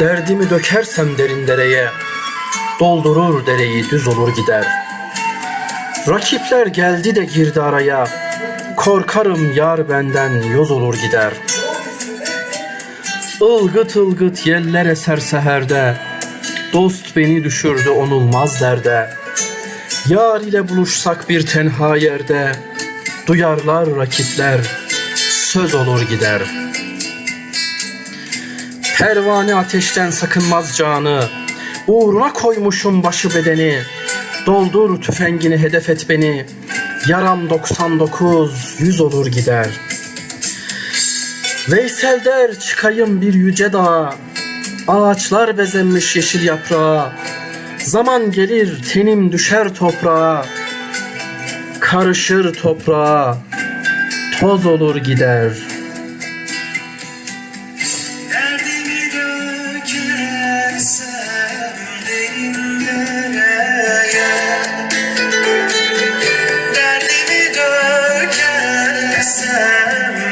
Derdimi dökersem derin dereye, doldurur dereyi düz olur gider. Rakipler geldi de girdi araya, korkarım yar benden yoz olur gider. Ilgıt ılgıt yeller eser seherde, dost beni düşürdü onulmaz derde. Yar ile buluşsak bir tenha yerde, duyarlar rakipler, söz olur gider. Pervane ateşten sakınmaz canı, uğruna koymuşum başı bedeni. Doldur tüfengini hedef et beni, yaram 99 yüz olur gider. Veysel der çıkayım bir yüce dağa, ağaçlar bezenmiş yeşil yaprağa. Zaman gelir tenim düşer toprağa, karışır toprağa, toz olur gider. man.